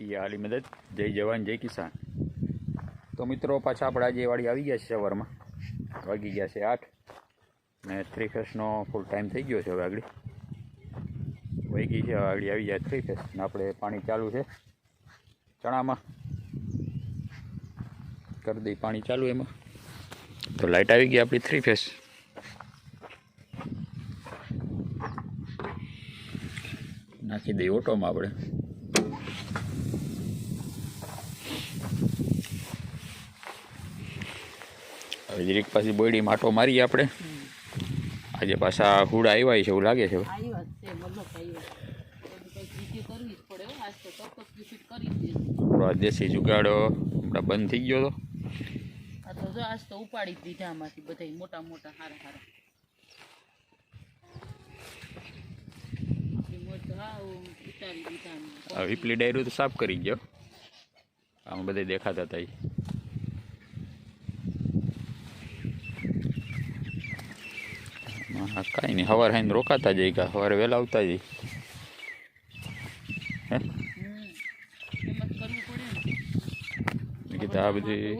આલી મદદ જય જવાન, જય કિસાન. તો મિત્રો, પાછા આપણે આજે વાળી આવી ગયા છે સવારમાં. વાગી ગયા છે આઠ. ને થ્રી ફેસનો ફૂલ ટાઈમ થઈ ગયો છે હવે આગળ. વાગી છે, હવે આગળ આવી જાય થ્રી ફેસ ને આપણે પાણી ચાલુ છે. ચણામાં. કરી દઈ પાણી ચાલુ એમાં. તો લાઇટ આવી ગઈ આપણી થ્રી ફેસ નાખી દઈ ઓટોમાં આપણે. હવે જરીક પાછી બોયડી માટો મારીએ આપણે. આજે પાછા હુડા આવ્યા છે એવું લાગે છે. દેશી જુગાડો હમણાં બંધ થઈ ગયો હતો આ તો જો આજ તો ઉપાડી દીધા આમાંથી બધા મોટા મોટા હારા હારા. વિપલી ડાયરું તો સાફ કરી ગયો. આમ બધે દેખાતા હતા હા કાંઈ નહીં. સવાર હાઈને રોકાતા જઈ ગયા સવારે વહેલા આવતા જઈ હે? કીધું આ બધી.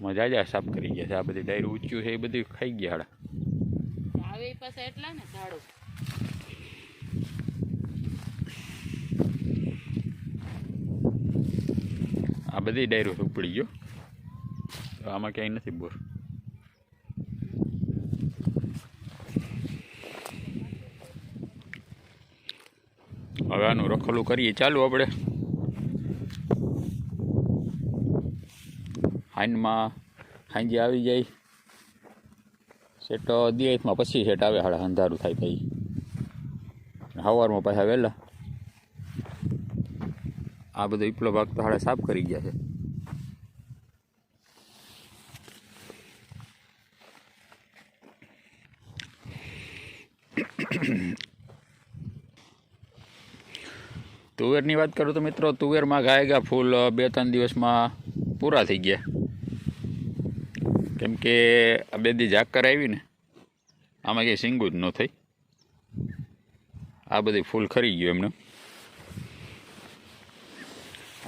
મજા જ સાફ કરી ગયા છે. આ બધી ડાયરું ઊંચ્યું છે એ બધું ખાઈ ગયા હાડા. આવે એ એટલા ને ઝાડો. આ બધી ડાયરો ઉપડી ગયો. તો આમાં ક્યાંય નથી બોર. હવે આનું રખોલું કરીએ. ચાલુ આપણે. હાઈનમાં હાંજે આવી જાય. સેટ દિયાઈથમાં પછી સેટ આવે. હાડા અંધારું થાય પછી સવારમાં પાછા વહેલા. આ બધો ઉપલો ભાગ તો હાડા સાફ કરી ગયા છે. તુવેરની વાત કરું તો મિત્રો, તુવેરમાં ગાયગા ફૂલ બે ત્રણ દિવસમાં પૂરા થઈ ગયા. કેમ કે આ બે દી ઝાકર આવી ને, આમાં કંઈ સિંગું જ ન થઈ. આ બધી ફૂલ ખરી ગયું એમને.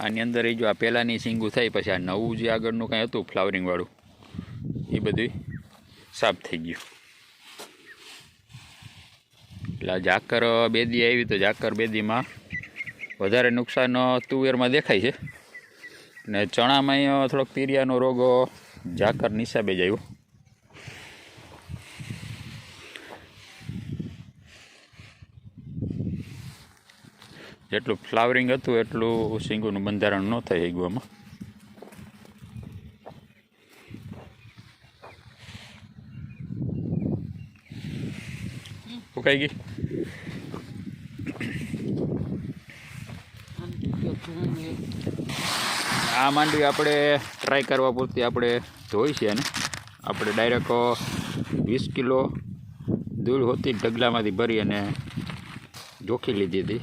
આની અંદર એ જો આ પહેલાંની સિંગું થઈ પછી આ નવું જે આગળનું કાંઈ હતું, ફ્લાવરિંગવાળું, એ બધું સાફ થઈ ગયું. એટલે આ ઝાકર બેદી આવી તો ઝાકર બેદીમાં વધારે નુકસાન તુવેરમાં દેખાય છે. ને ચણામાં થોડોક પીરિયાનો રોગ ઝાકર નિશાબે જ આવ્યો જેટલું ફ્લાવરિંગ હતું એટલું સિંગોનું બંધારણ ન થાય એગવામાં ઉકાઈ ગઈ આમ જો ઘઉં એ આ માંડવી આપણે ટ્રાય કરવા પૂરતી આપણે ધોઈ છે ને. આપણે ડાયરેક્ટ વીસ કિલો દૂર હોતી ઢગલામાંથી ભરી અને જોખી લીધી હતી.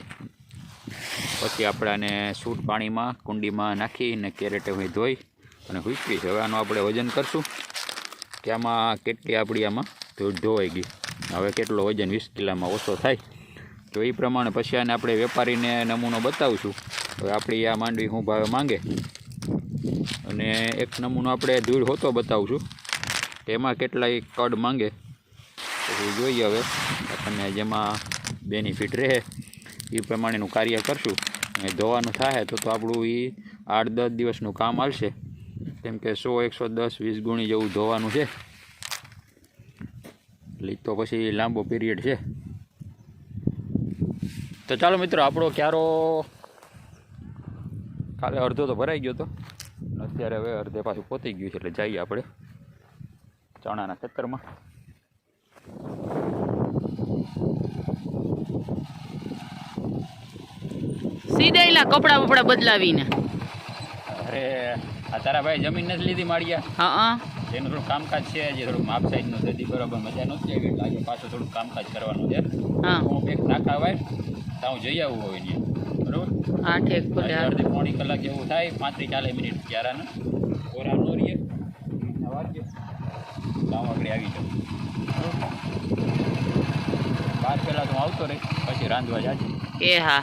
પછી આપણે આને સૂટ પાણીમાં કુંડીમાં નાખીને કેરેટે હું ધોઈ અને હુકવી છે હવે આનું આપણે વજન કરશું કે આમાં કેટલી આપણી આમાં ધોધ ધોવાઈ ગઈ. હવે કેટલો વજન વીસ કિલોમાં ઓછો થાય. તો એ પ્રમાણે પછી આને આપણે વેપારીને નમૂનો બતાવશું. હવે આપણી આ માંડવી શું ભાવે માંગે. અને એક નમૂનો આપણે ધૂળ હોતો બતાવશું. તેમાં કેટલાય કડ માંગે. પછી જોઈએ હવે. આપણને જેમાં બેનિફિટ રહે, એ પ્રમાણેનું કાર્ય કરશું. અને ધોવાનું થાય તો તો આપણું એ આઠ દસ દિવસનું કામ આવશે કેમ કે સો, એકસો દસ, વીસ ગુણી જેવું ધોવાનું છે. એટલે તો પછી લાંબો પીરિયડ છે. તો ચાલો મિત્રો આપણો ક્યારો? કાલે અડધો તો ભરાઈ ગયો હતો અત્યારે હવે અડધે પાછું પોતી ગયું છે એટલે જઈએ આપણે ચણાના ખેતરમાં. સીધેલા કપડા બપડા બદલાવીને. અરે આ તારા ભાઈ જમીન નથી લીધી માળિયા? હા હા. એનું થોડું કામકાજ છે જે થોડું માપ સાઈડનું નું બરાબર મજા નથી આવી એટલે આજે પાછું થોડુંક કામકાજ કરવાનું છે. હા. હું એક નાખા હોય તો હું જઈ આવું હોય ત્યાં બરોબર? હા ઠેક ભલે હજી હાલ. અડધી પોણી કલાક જેવું થાય પાંત્રીસ ચાલીસ મિનિટ ક્યારાને કોરા નો રહીએ વાગ્યે તો હું આગળ આવી જાઉં બાર પહેલાં તો હું આવતો રહી પછી રાંધવા જાજે. એ હા.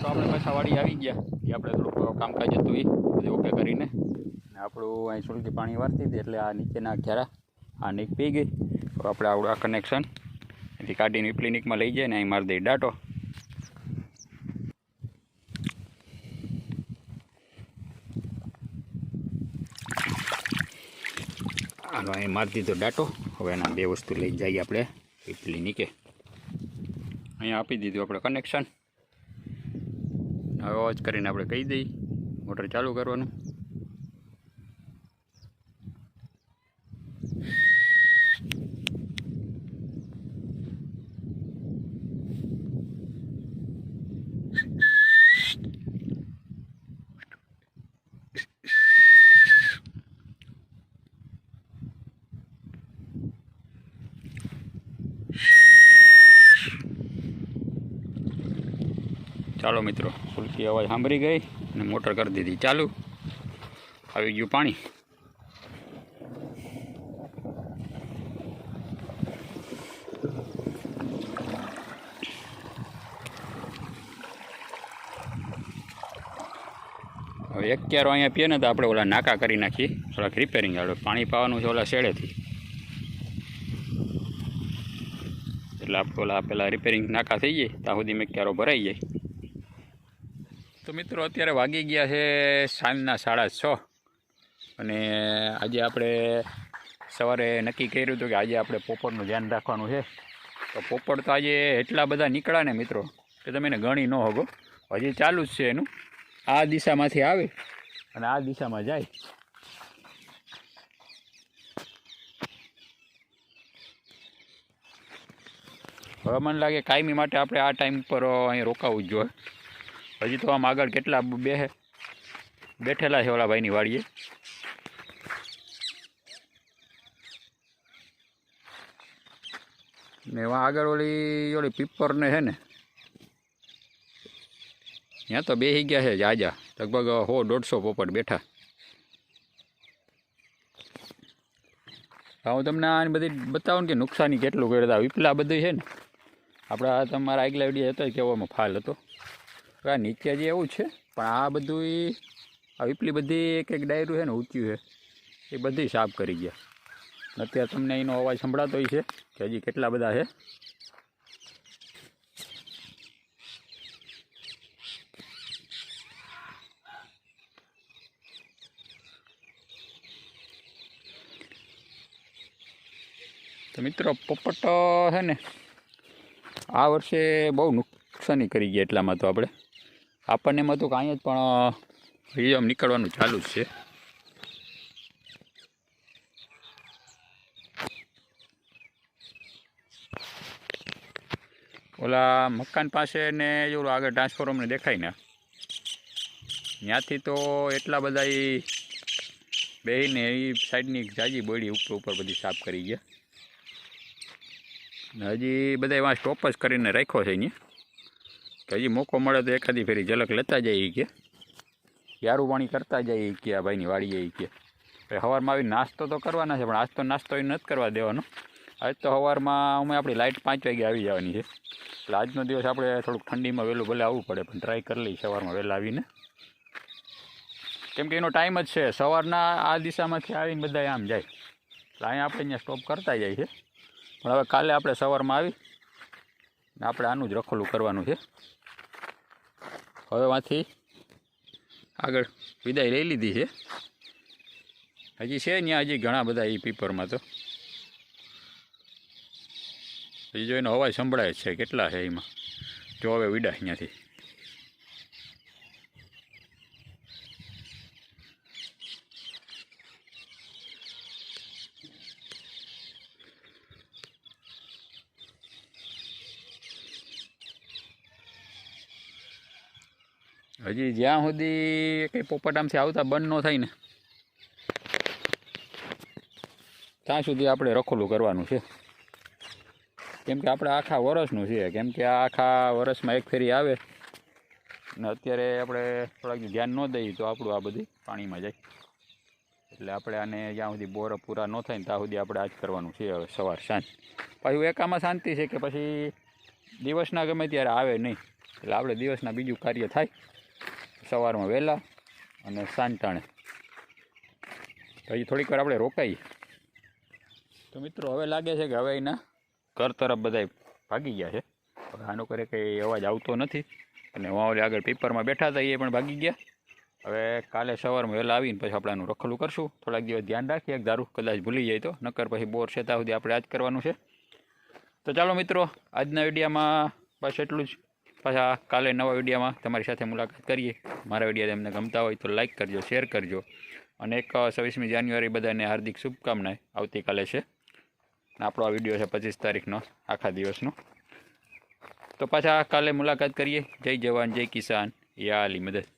તો આપણે પાછા વાડી આવી ગયા. એ આપણે થોડુંક કામકાજ હતું એ બધું ઓકે કરીને. ને આપણું અહીં સુલકી પાણી વારતી હતી એટલે આ નીચેના ઘેરા આ નીક પી ગઈ. તો આપણે આવડું આ કનેક્શન એથી કાઢીને ક્લિનિકમાં લઈ જાય ને અહીં મારી દે ડાટો હાલો, અહીં મારી દીધો ડાટો હવે એના બે વસ્તુ લઈ જઈએ આપણે ક્લિનિકે. અહીંયા આપી દીધું આપણે કનેક્શન. હવે અવાજ કરીને આપણે કહી દઈએ, મોટર ચાલુ કરવાનું. ચાલો મિત્રો ફૂલકી અવાજ સાંભળી ગઈ અને મોટર કરી દીધી. ચાલુ. આવી ગયું પાણી. હવે એક ક્યારો અહીંયા પીએ ને તો આપણે ઓલા નાકા કરી નાખીએ. થોડાક રિપેરિંગ આવે પાણી પાવાનું છે ઓલા શેડેથી. એટલે આપણે ઓલા પેલા રિપેરિંગ નાકા થઈ જાય, ત્યાં સુધી મેં ક્યારો ભરાઈ જાય. તો મિત્રો અત્યારે વાગી ગયા છે સાંજના સાડા છ. અને આજે આપણે સવારે નક્કી કર્યું હતું કે આજે આપણે પોપટનું ધ્યાન રાખવાનું છે. તો પોપટ તો આજે એટલા બધા નીકળ્યા ને મિત્રો કે તમે એને ગણી ન હોગો. હજી ચાલુ જ છે એનું. આ દિશામાંથી આવે અને આ દિશામાં જાય. હવે મને લાગે કાયમી માટે આપણે આ ટાઈમ પર અહીં રોકાવું જ જોઈએ. હજી તો આમ આગળ કેટલા બે બેઠેલા છે ઓલા ભાઈની વાડીએ. ને એમાં આગળ ઓલી ઓલી પીપરને છે ને, ત્યાં તો બેસી ગયા છે જાજા. લગભગ હો દોઢસો પોપટ બેઠા. હા તમને આની બધી બતાવું કે નુકસાની કેટલું કરતા વિપલા બધું છે ને. આપણા તમારા આગલા વીડિયો હતો કેવામાં ફાલ હતો. આ નીચે જે એવું છે, પણ આ બધું આ વિપલી બધી એક એક ડાયરું છે ને ઊંચ્યું છે. એ બધી સાફ કરી ગયા. અત્યારે તમને એનો અવાજ સંભળાતો છે કે હજી કેટલા બધા છે. તો મિત્રો, પોપટ છે ને, આ વર્ષે બહુ નુકસાની કરી ગયા એટલામાં તો આપણે. આપણને એમાં તો કાંઈ જ પણ એમ નીકળવાનું ચાલુ જ છે. ઓલા મકાન પાસે ને જો આગળ ટ્રાન્સફોર્મને દેખાય ને. ત્યાંથી તો એટલા બધા બેહીને એ સાઈડની જાજી બોડી ઉપર ઉપર બધી સાફ કરી ગયા. હજી બધા એમાં સ્ટોપ જ કરીને રાખ્યો છે અહીંયા. કે હજી મોકો મળે તો એકાદી ફેરી ઝલક લેતા જઈએ કે. યારું પાણી કરતા જઈએ કે આ ભાઈની વાડી જઈએ કે. ભાઈ સવારમાં આવી નાસ્તો તો કરવાના છે, પણ આજ તો નાસ્તો એ નથી કરવા દેવાનો. આજ તો સવારમાં અમે આપણી લાઇટ પાંચ વાગે આવી જવાની છે. એટલે આજનો દિવસ આપણે થોડુંક ઠંડીમાં વહેલું ભલે આવવું પડે, પણ ટ્રાય કરી લઈએ સવારમાં વહેલા આવીને. કેમ કે એનો ટાઈમ જ છે, સવારના આ દિશામાંથી આવીને બધા આમ જાય. એટલે અહીંયા આપણે અહીંયા સ્ટોપ કરતા જાય છે. પણ હવે કાલે આપણે સવારમાં આવી ને આપણે આનું જ રખોલું કરવાનું છે. હવે માંથી આગળ વિદાય લઈ લીધી છે. હજી છે ત્યાં હજી ઘણા બધા એ પીપરમાં તો. હજી જો એનો અવાજ સંભળાય છે કેટલા છે એમાં. જો હવે વિડા અહીંયાથી. હજી જ્યાં સુધી કંઈ પોપટામથી આવતા બંધ ન થાય ને, ત્યાં સુધી આપણે રખોલું કરવાનું છે. કેમ કે આપણે આખા વરસનું છે, કેમ કે આ આખા વરસમાં એક ફેરી આવે ને અત્યારે આપણે થોડાક ધ્યાન ન દઈએ તો આપણું આ બધી પાણીમાં જાય. એટલે આપણે આને જ્યાં સુધી બોર પૂરા ન થાય ને ત્યાં સુધી આપણે આ જ કરવાનું છે હવે સવાર સાંજ. પાછું એકામાં શાંતિ છે કે પછી દિવસના ગમે ત્યારે આવે નહીં, એટલે આપણે દિવસના બીજું કાર્ય થાય. સવારમાં વહેલા અને સાંતાણે તો એ થોડીક વાર આપણે રોકાઈએ. તો મિત્રો, હવે લાગે છે કે હવે એના ઘર તરફ બધા ભાગી ગયા છે. આનો કરે કંઈ અવાજ આવતો નથી અને વાં આગળ પેપરમાં બેઠા હતા, એ પણ ભાગી ગયા. હવે કાલે સવારમાં વહેલા આવીને પછી આપણે આનું રખલું કરશું. થોડાક દિવસ ધ્યાન રાખીએ દારૂ કદાચ ભૂલી જાય તો, નકર પછી બોર છે ત્યાં સુધી આપણે આજ કરવાનું છે. તો ચાલો મિત્રો, આજના વિડીયામાં બસ એટલું જ. પાછા કાલે નવા વિડીયોમાં તમારી સાથે મુલાકાત કરીએ. મારા વીડિયો તમને ગમતા હોય તો લાઈક કરજો શેર કરજો. અને એક છવ્વીસમી જાન્યુઆરી બધાને હાર્દિક શુભકામનાએ આવતીકાલે છે. આપણો આ વીડિયો છે પચીસ તારીખનો, આખા દિવસનો. તો પાછા કાલે મુલાકાત કરીએ. જય જવાન, જય કિસાન. યા અલી મદદ.